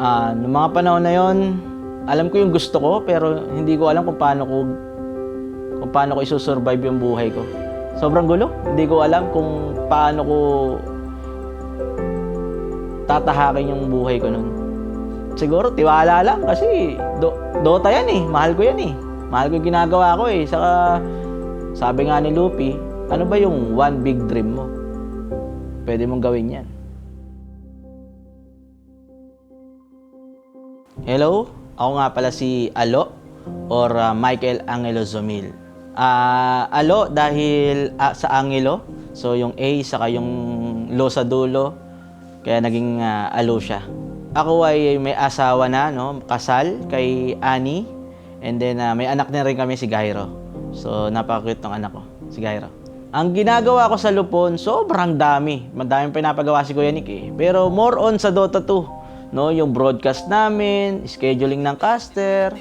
Ah, noong mga panahon na yon, alam ko yung gusto ko pero hindi ko alam kung paano ko kung paano ko isusurvive yung buhay ko. Sobrang gulo. Hindi ko alam kung paano ko tatahakin yung buhay ko nun. Siguro tiwala lang kasi do, Dota yan eh. Mahal ko yan eh. Mahal ko yung ginagawa ko eh. Saka sabi nga ni Lupi, ano ba yung one big dream mo? Pwede mong gawin yan. Hello, ako nga pala si Alo or uh, Michael Angelo Zomil. Ah, Alo dahil ah, sa Angelo, so yung A saka yung Lo sa dulo, kaya naging ah, Alo siya. Ako ay may asawa na, no, kasal kay Annie, and then ah, may anak na rin kami si Gairo. So napaka-cute ng anak ko, si Gairo. Ang ginagawa ko sa Lupon, sobrang dami. Madaming pinapagawa si Kuya Nick eh. Pero more on sa Dota 2 no yung broadcast namin scheduling ng caster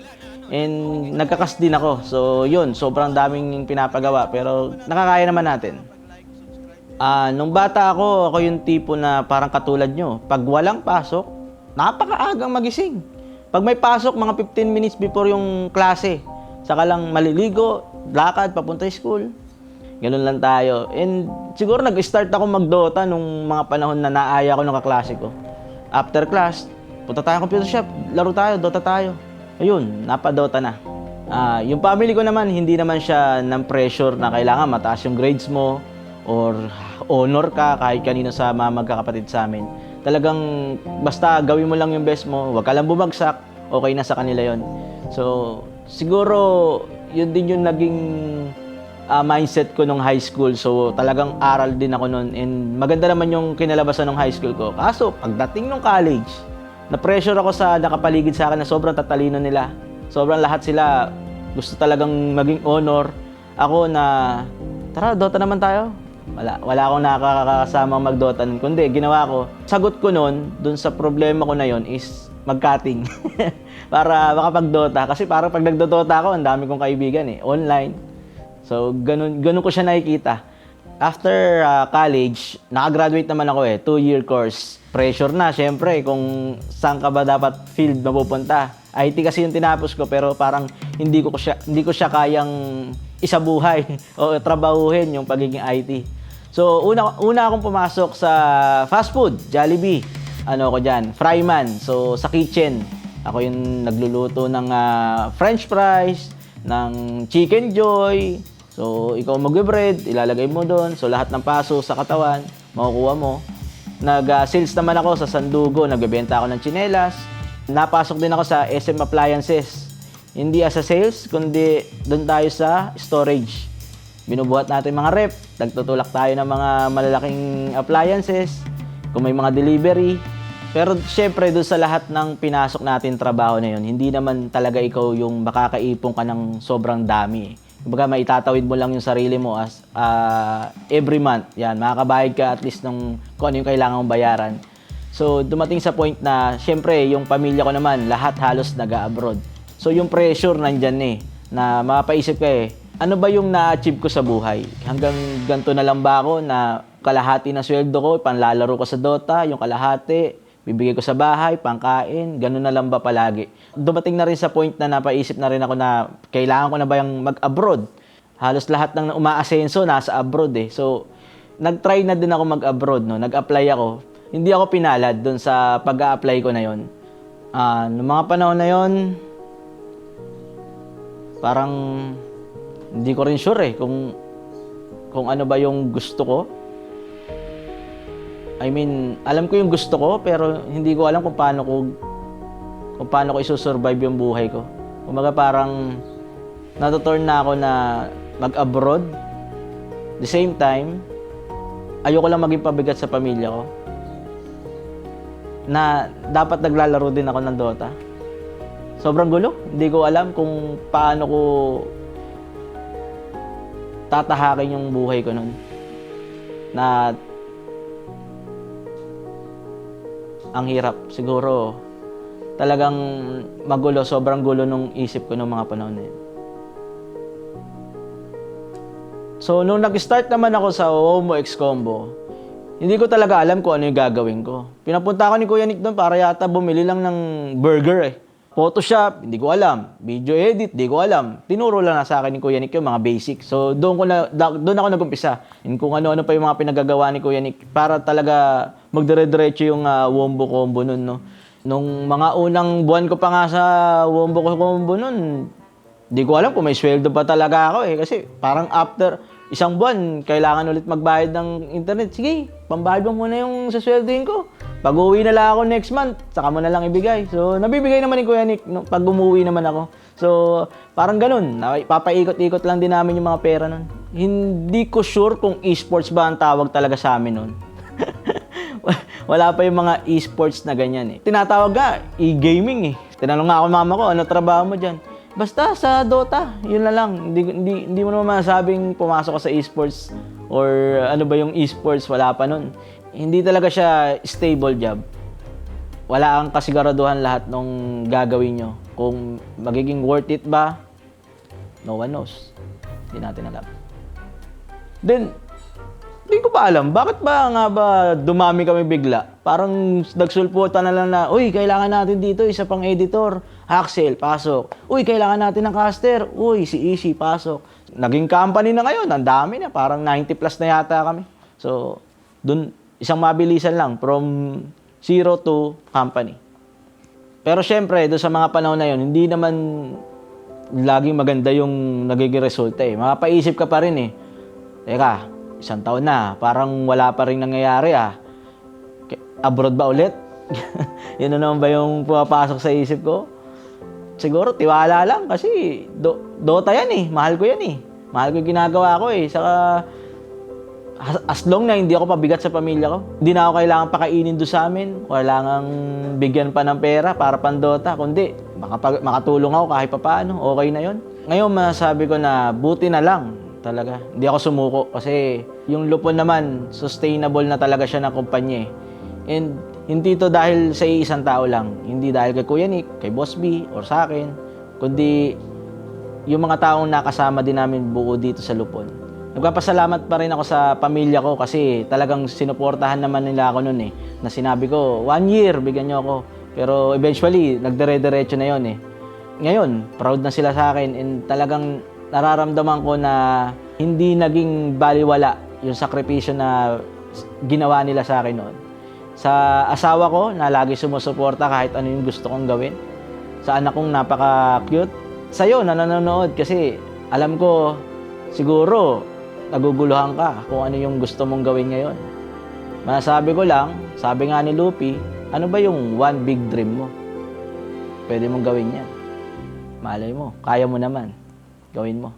and nagkakas din ako. So yun sobrang daming pinapagawa pero nakakaya naman natin. Ah, nung bata ako ako yung tipo na parang katulad nyo. Pag walang pasok napakaagang magising. Pag may pasok mga 15 minutes before yung klase saka lang maliligo lakad papunta school. Ganun lang tayo. And siguro nag-start ako mag-Dota nung mga panahon na naaya ko ng kaklase ko. After class, punta tayo computer shop, laro tayo, Dota tayo. Ayun, napa-Dota na. Ah, yung family ko naman, hindi naman siya ng pressure na kailangan mataas yung grades mo or honor ka kahit kanino sa mga magkakapatid sa amin. Talagang basta gawin mo lang yung best mo, wag ka lang bumagsak, okay na sa kanila yon. So, siguro yun din yung naging ah, mindset ko nung high school. So, talagang aral din ako noon. And maganda naman yung kinalabasan ng high school ko. Kaso, pagdating nung college, na-pressure ako sa nakapaligid sa akin na sobrang tatalino nila. Sobrang lahat sila gusto talagang maging honor. Ako na, tara, Dota naman tayo. Wala, wala akong nakakasama mag-Dota. nun. Kundi, ginawa ko, sagot ko noon, dun sa problema ko na yon is mag-cutting. para makapag-Dota. Kasi parang pag nagdo-Dota ako, ang dami kong kaibigan eh. Online. So, ganun, ganun ko siya nakikita. After uh, college, nakagraduate naman ako eh, two-year course. Pressure na, syempre, kung saan ka ba dapat field mapupunta. IT kasi yung tinapos ko, pero parang hindi ko siya, hindi ko siya kayang isabuhay o trabahuhin yung pagiging IT. So, una, una akong pumasok sa fast food, Jollibee. Ano ako dyan, fryman. So, sa kitchen, ako yung nagluluto ng ah, french fries, ng chicken joy. So, ikaw magbe-bread, ilalagay mo doon. So, lahat ng paso sa katawan, makukuha mo. Nag-sales naman ako sa Sandugo, nagbebenta ako ng chinelas. Napasok din ako sa SM Appliances. Hindi as a sales, kundi doon tayo sa storage. Binubuhat natin mga rep, nagtutulak tayo ng mga malalaking appliances, kung may mga delivery. Pero syempre doon sa lahat ng pinasok natin trabaho na yun, hindi naman talaga ikaw yung makakaipon ka ng sobrang dami. Kumbaga maitatawid mo lang yung sarili mo as ah, every month. Yan, makakabayad ka at least ng kung ano yung kailangan mong bayaran. So dumating sa point na syempre yung pamilya ko naman lahat halos nag-abroad. So yung pressure nandyan eh na mapaisip ka eh ano ba yung na-achieve ko sa buhay? Hanggang ganito na lang ba ako na kalahati ng sweldo ko, panlalaro ko sa Dota, yung kalahati, bibigay ko sa bahay, pangkain, ganun na lang ba palagi? Dumating na rin sa point na napaisip na rin ako na kailangan ko na ba yung mag-abroad? Halos lahat ng umaasenso nasa abroad eh. So, nag-try na din ako mag-abroad, no? nag-apply ako. Hindi ako pinalad doon sa pag-a-apply ko na yon. Ah, noong mga panahon na yon, parang hindi ko rin sure eh kung kung ano ba yung gusto ko. I mean, alam ko yung gusto ko pero hindi ko alam kung paano ko kung paano ko isusurvive yung buhay ko. Kumbaga parang natuturn na ako na mag-abroad. The same time, ayoko lang maging pabigat sa pamilya ko. Na dapat naglalaro din ako ng Dota. Sobrang gulo. Hindi ko alam kung paano ko tatahakin yung buhay ko nun. Na ang hirap. Siguro talagang magulo, sobrang gulo nung isip ko nung mga panahon na yun. So, nung nag-start naman ako sa Homo X Combo, Hindi ko talaga alam kung ano yung gagawin ko. Pinapunta ako ni Kuya Nick doon para yata bumili lang ng burger eh. Photoshop, hindi ko alam. Video edit, hindi ko alam. Tinuro lang na sa akin ni Kuya Nick yung mga basic. So doon ko na doon ako nagumpisa. In kung ano-ano pa yung mga pinagagawa ni Kuya Nick para talaga magdire-diretso yung ah, wombo combo noon no. Nung mga unang buwan ko pa nga sa wombo combo noon, Di ko alam kung may sweldo pa talaga ako eh. Kasi parang after isang buwan, kailangan ulit magbayad ng internet. Sige, pambayad mo muna yung sa sweldoin ko. Pag uwi na lang ako next month, saka mo na lang ibigay. So, nabibigay naman ni Kuya Nick no, pag umuwi naman ako. So, parang ganun. Papaikot-ikot lang din namin yung mga pera nun. Hindi ko sure kung esports ba ang tawag talaga sa amin nun. Wala pa yung mga esports na ganyan eh. Tinatawag nga, e-gaming eh. Tinanong nga ako mama ko, ano trabaho mo dyan? Basta sa Dota, yun na lang. Hindi, hindi, hindi mo naman masasabing pumasok ka sa esports or ano ba yung esports, wala pa nun. Hindi talaga siya stable job. Wala kang kasiguraduhan lahat nung gagawin nyo. Kung magiging worth it ba, no one knows. Hindi natin alam. Then, hindi ko pa alam, bakit ba nga ba dumami kami bigla? Parang nagsulputan na lang na, uy, kailangan natin dito isa pang editor. Axel, pasok. Uy, kailangan natin ng caster. Uy, si Ishi, pasok. Naging company na ngayon, ang dami na. Parang 90 plus na yata kami. So, dun, isang mabilisan lang, from zero to company. Pero syempre, doon sa mga panahon na yun, hindi naman laging maganda yung nagiging resulta eh. Mapapaisip ka pa rin eh. Teka, isang taon na, parang wala pa rin nangyayari ah. Abroad ba ulit? Yun na naman ba yung pumapasok sa isip ko? Siguro, tiwala lang kasi do- Dota yan eh. Mahal ko yan eh. Mahal ko yung ginagawa ko eh. Saka, as- long na hindi ako pabigat sa pamilya ko, hindi na ako kailangan pakainin doon sa amin, kailangan bigyan pa ng pera para pandota, kundi makapag- makatulong ako kahit papaano, okay na yon. Ngayon, masasabi ko na buti na lang talaga. Hindi ako sumuko kasi yung lupon naman, sustainable na talaga siya ng kumpanya eh. And hindi to dahil sa isang tao lang. Hindi dahil kay Kuya Nick, kay Boss B, or sa akin. Kundi yung mga taong nakasama din namin buo dito sa Lupon. Nagpapasalamat pa rin ako sa pamilya ko kasi talagang sinuportahan naman nila ako noon eh. Na sinabi ko, one year, bigyan niyo ako. Pero eventually, nagdire-diretso na yon eh. Ngayon, proud na sila sa akin and talagang nararamdaman ko na hindi naging baliwala yung sakripisyo na ginawa nila sa akin noon. Sa asawa ko na lagi sumusuporta kahit ano yung gusto kong gawin. Sa anak kong napaka-cute. Sa'yo na nanonood kasi alam ko siguro naguguluhan ka kung ano yung gusto mong gawin ngayon. Masasabi ko lang, sabi nga ni Lupi, ano ba yung one big dream mo? Pwede mong gawin yan. Malay mo, kaya mo naman. Gawin mo.